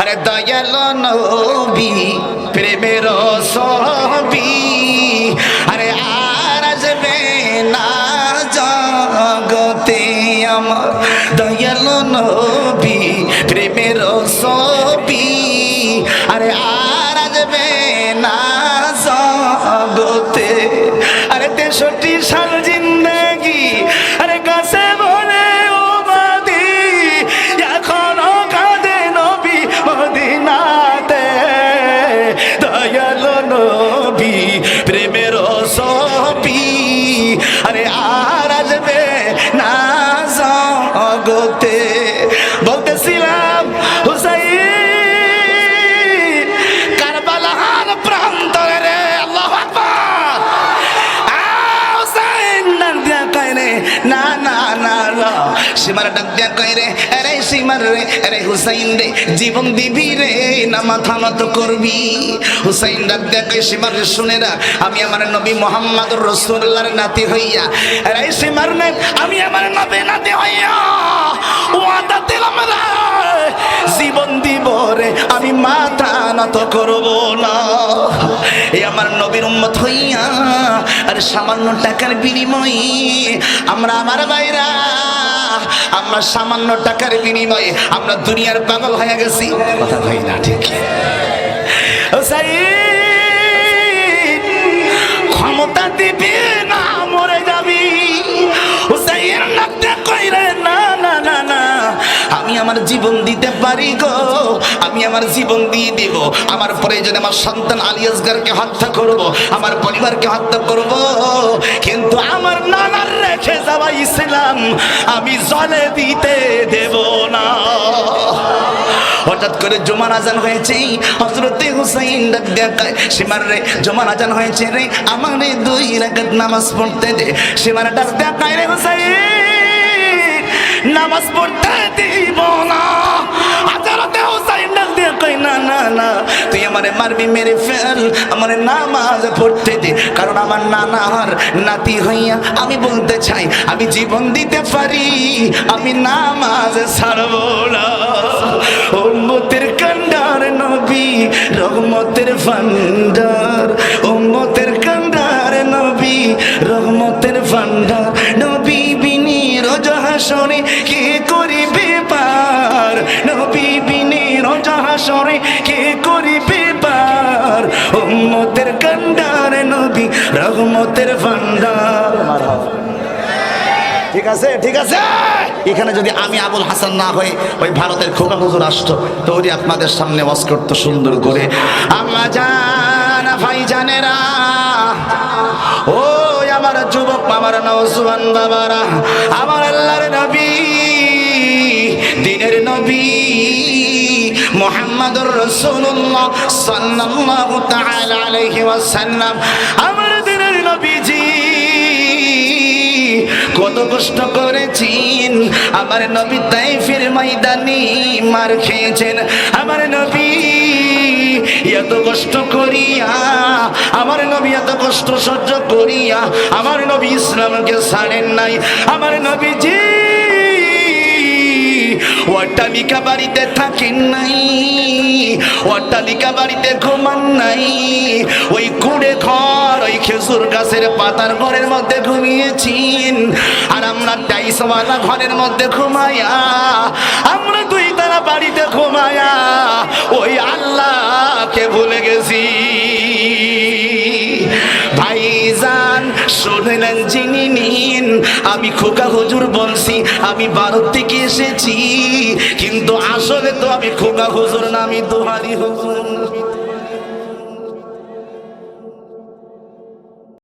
আরে দয়াল নবী, প্রেমের সবি আরে আর আসবে না জগতে আমার। দয়াল নবী, প্রেমের সবি আরে আর আসবে না জগতে। আরে তেষট্টি প্রেমের সীমার ডাক দিয়া কই রে, আরে সীমার রে, আরে হুসাইন রে, জীবন দিবি রে না মাথা নত করবি। হুসাইন ডাক দিয়া কই সীমার রে, শুনে না আমি আমার নবী মোহাম্মদ রসুল্লাহর নাতি হইয়া, আরে সীমার নে, আমি আমার নবী নাতি হইয়া, ওয়াদা দিলাম রে, জীবন দিব রে, আমি মাথা নত করব না। এই আমার নবীর উম্মত হইয়া, আর সামান্য টাকার বিনিময়ে আমরা আমার বাইরা আমরা সামান্য টাকার বিনিময়ে আমরা দুনিয়ার পাগল হয়ে গেছি। কথা ভাই না ঠিক। ক্ষমতা দিবি না মরে যাবি। হুসাইন ডাকতে কইরে, না না না না, আমি আমার জীবন দিতে পারি গো। আমি আমার জীবন দিয়ে দিব। আমার প্রয়োজনে আমার সন্তান আলী আসগারকে হত্যা করব, আমার পরিবারকে হত্যা করব। কিন্তু আমার নানার রেখে যাওয়া ইসলাম, আমি জলে দিতে দেব না। হঠাৎ করে জুমার আজান হয়েছে হজরতে হুসাইন ডাক দেখায় সীমার রে, জুমার আজান হয়েছে রে, আমার দুই রাকাত নামাজ পড়তে দে। সীমার ডাক দেখায় রে হুসাইন, নামাজ পড়তে দিব না। আমারে মারবি মেরে ফেল, আমারে নামাজ পড়তে দে। কারণ আমার নানার নাতি হইয়া আমি বলতে চাই, আমি জীবন দিতে পারি, আমি নামাজ ছাড়ব না। উম্মতের কান্ডার নবী, রহমতের ভান্ডার উম্মতের কান্ডার নবী, রহমতের রহমতের ভান্ডার। ঠিক আছে ঠিক আছে। এখানে যদি আমি আবুল হাসান না হয়ে ওই ভারতের খোকা হুজুর আসতো তো ওই আপনাদের সামনে ওয়াজ করতো সুন্দর করে। আম্মা জান, ভাই জানেরা ও আমার যুবক আমার নওজোয়ান বাবারা, আমার আল্লাহর নবী, দিনের নবী, মোহাম্মদুর রসুল্লাহ সাল্লাল্লাহু তাআলা আলাইহি ওয়াসাল্লাম। আমার নবীজি, কত কষ্ট করেছেন। আমার নবী তাইফের ময়দানে মার খেয়েছেন। আমার নবী, এত কষ্ট করিয়া, আমার নবী এত কষ্ট সহ্য করিয়া, আমার নবী ইসলামকে ছাড়েন নাই। আমার নবীজি, অট্টালিকা বাড়িতে থাকেন নাই, অট্টালিকা বাড়িতে ঘুমান নাই। খেজুর গাছের পাতার ঘরের মধ্যে ঘুমিয়েছেন। আর আমরা টাইসওয়ালা ঘরের মধ্যে ঘুমায়া, আমরা দুই তারা বাড়িতে ঘুমায়া, ওই আল্লাহকে ভুলে গেছি। ভাইজান, শুনলেন যিনি নিন, আমি খোকা হুজুর বলছি, আমি ভারত থেকে এসেছি, কিন্তু আসলে তো আমি খোকা হুজুর না, আমি দোহারি হুজুর।